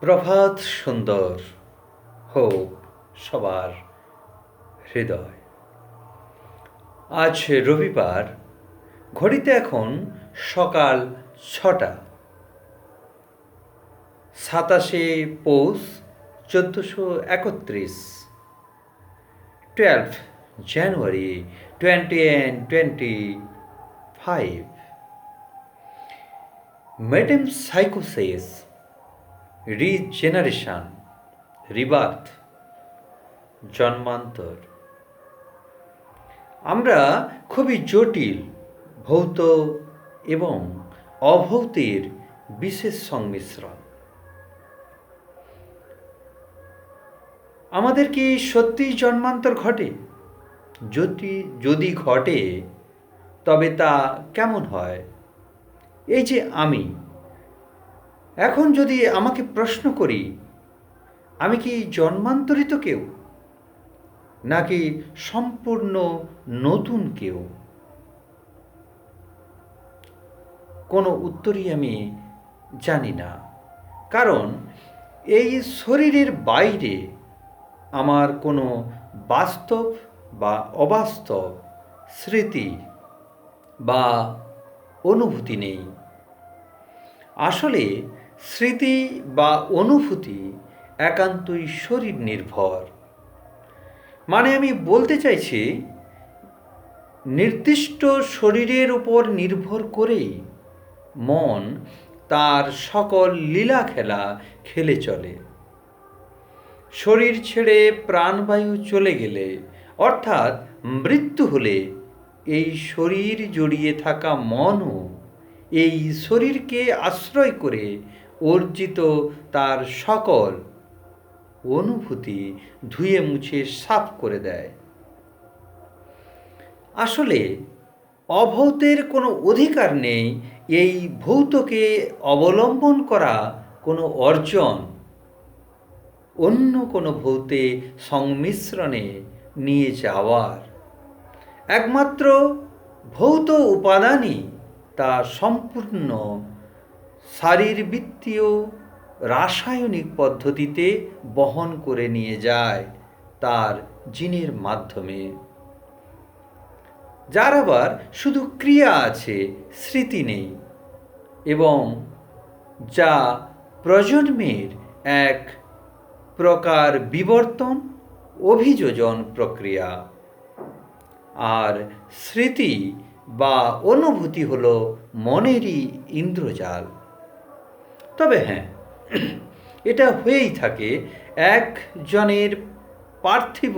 প্রভাত সুন্দর হোক সবার হৃদয়। আজ রবিবার, ঘড়িতে এখন সকাল ছটা। সাতাশে পৌষ চোদ্দোশো একত্রিশ। Twelve January twenty and twenty five. Metempsychosis regeneration rebirth জন্মান্তর। আমরা খুবই জটিল, ভৌত এবং অভৌতের বিশেষ সংমিশ্রণ। আমাদের কি সত্যিই জন্মান্তর ঘটে? যদি যদি ঘটে, তবে তা কেমন হয়? এই যে আমি এখন যদি আমাকে প্রশ্ন করি, আমি কি জন্মান্তরিত কেউ? নাকি সম্পূর্ণ নতুন কেউ? কোনো উত্তরই আমি জানি না। কারণ এই শরীরের বাইরে আমার কোনো বাস্তব বা অবাস্তব স্মৃতি বা অনুভূতি নেই। আসলে স্মৃতি বা অনুভূতি একান্তই শরীর নির্ভর। মানে আমি বলতে চাইছি, নির্দিষ্ট শরীরের উপর নির্ভর করেই মন তার সকল লীলা খেলা খেলে চলে। শরীর ছেড়ে প্রাণবায়ু চলে গেলে, অর্থাৎ মৃত্যু হলে এই শরীর জড়িয়ে থাকা মনও এই শরীরকে আশ্রয় করে অর্জিত তার সকল অনুভূতি ধুয়ে মুছে সাফ করে দেয়। আসলে অভৌতের কোনো অধিকার নেই এই ভৌতকে অবলম্বন করা কোনো অর্জন। অন্য কোনো ভৌতে সংমিশ্রণে নিয়ে যাওয়ার। একমাত্র ভৌত উপাদানই তা সম্পূর্ণ শারীরবৃত্তীয় রাসায়নিক পদ্ধতিতে বহন করে নিয়ে যায় তার জিনের মাধ্যমে। যার আবার শুধু ক্রিয়া আছে, স্মৃতি নেই এবং যা প্রজন্মের এক প্রকার বিবর্তন, অভিযোজন প্রক্রিয়া। আর স্মৃতি বা অনুভূতি হলো মনেরই ইন্দ্রজাল। তবে হ্যাঁ এটা হয়েই থাকে, একজনের পার্থিব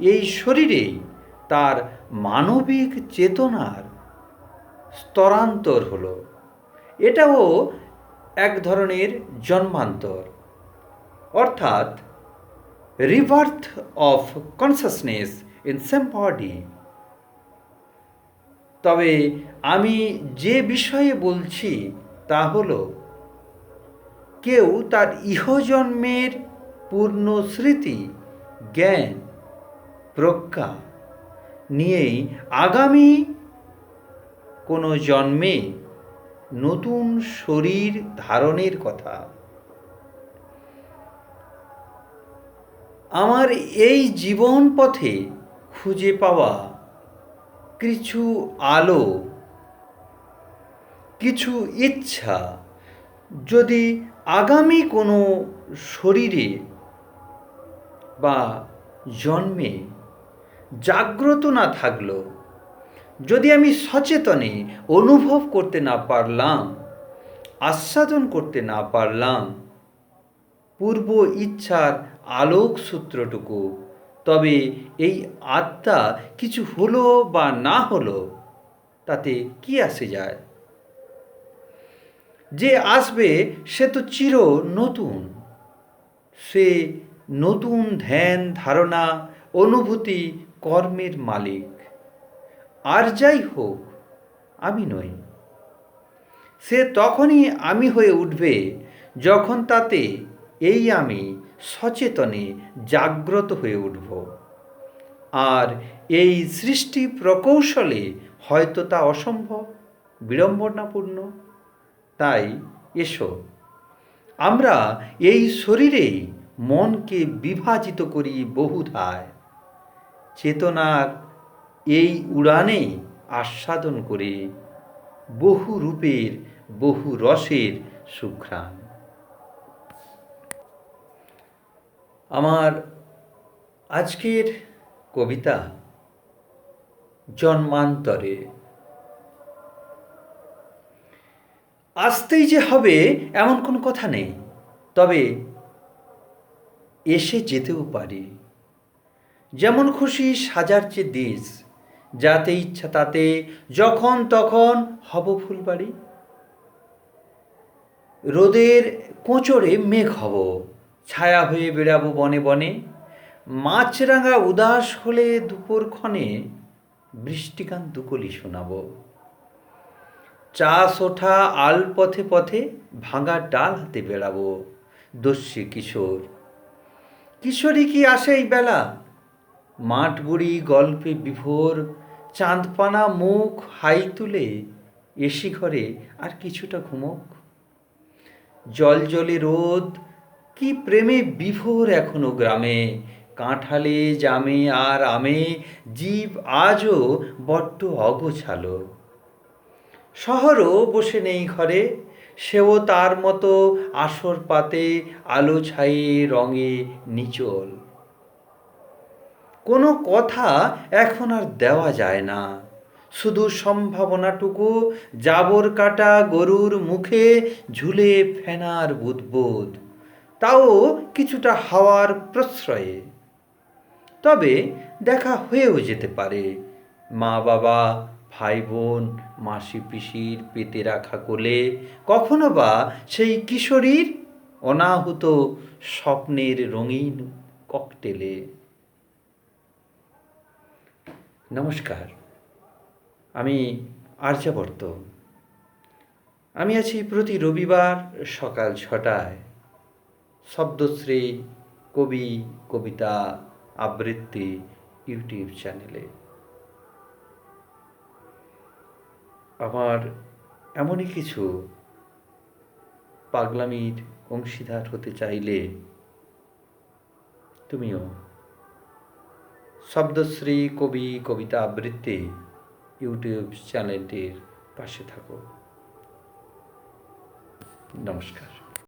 এই শরীরেই তার মানবিক চেতনার স্তরান্তর হলো। এটাও এক ধরনের জন্মান্তর। অর্থাৎ rebirth of consciousness in same body. তবে আমি যে বিষয়ে বলছি তা হলো কেউ তার ইহজন্মের পূর্ণ স্মৃতি, জ্ঞান, প্রজ্ঞা নিয়েই আগামী কোনো জন্মে নতুন শরীর ধারণের কথা। আমার এই জীবন পথে খুঁজে পাওয়া কিছু আলো, কিছু ইচ্ছা যদি আগামী কোনো শরীরে বা জন্মে জাগ্রত না থাকল যদি আমি সচেতনে অনুভব করতে না পারলাম, আস্বাদন করতে না পারলাম, পূর্ব ইচ্ছার আলোক সূত্রটুকু, তবে এই আত্মা কিছু হলো বা না হলো, তাতে কি আসে যায়? যে আসবে, সে তো চির নতুন। সে নতুন ধ্যান, ধারণা, অনুভূতি, কর্মের মালিক। আর যাই হোক, আমি নই। সে তখনই আমি হয়ে উঠবে, যখন তাতে এই আমি সচেতনে জাগ্রত হয়ে উঠব। আর এই সৃষ্টি প্রকৌশলে হয়তো তা অসম্ভব, বিড়ম্বনাপূর্ণ। তাই এসো। আমরা এই শরীরেই মনকে বিভাজিত করি বহুধায়। চেতনার এই উড়ানে আস্বাদন করে বহু রূপের, বহু রসের সুঘ্রাণ। আমার আজকের কবিতা জন্মান্তরে আসতেই যে হবে এমন কোনো কথা নেই। তবে এসে যেতেও পারি। যেমন খুশি সাজার চেয়ে দেশ, যাতে ইচ্ছা তাতে যখন তখন হব ফুলবাড়ি। রোদের কোঁচড়ে মেঘ হব, ছায়া হয়ে বেড়াবো বনে বনে। মাছরাঙা উদাস হলে দুপুর ক্ষণে বৃষ্টিকান দুকলি শোনাবো। চাষ ওঠা আল পথে পথে ভাঙা ডাল হাতে বেড়াবো, দস্যি কিশোর। কিশোরী কি আসে এই বেলা? মাঠ বুড়ি গল্পে বিভোর, চাঁদপানা মুখ হাই তুলে এসি ঘরে আর কিছুটা ঘুমোক। জল জলে রোদ, কি প্রেমে বিভোর এখনও গ্রামে? কাঁঠালে জামে আর আমে, জীব আজও বড্ড অগোছালো। শহরও বসে নেই ঘরে, সেও তার মতো আসর পাতে আলো ছায়ে রঙে নিচল। কোনো কথা এখন আর দেওয়া যায় না। শুধু সম্ভাবনাটুকু, জাবর কাটা গরুর মুখে ঝুলে ফেনার বুদবুদ তাও কিছুটা হাওয়ার প্রশ্রয়ে। তবে দেখা হয়েও যেতে পারে। মা বাবা ভাই বোন মাসি পিসির পেতে রাখা কোলে। কখনো বা সেই কিশোরীর অনাহুত স্বপ্নের রঙিন ককটেলে। নমস্কার, আমি আর্যাবর্ত আমি আছি প্রতি রবিবার সকাল ছটায়। শব্দশ্রী কবি, কবিতা আবৃত্তি ইউটিউব চ্যানেলে। আমার এমনই কিছু পাগলামির অংশীদার হতে চাইলে তুমিও শব্দশ্রী কবি, কবিতা আবৃত্তি ইউটিউব চ্যানেলটির পাশে থাকো। নমস্কার।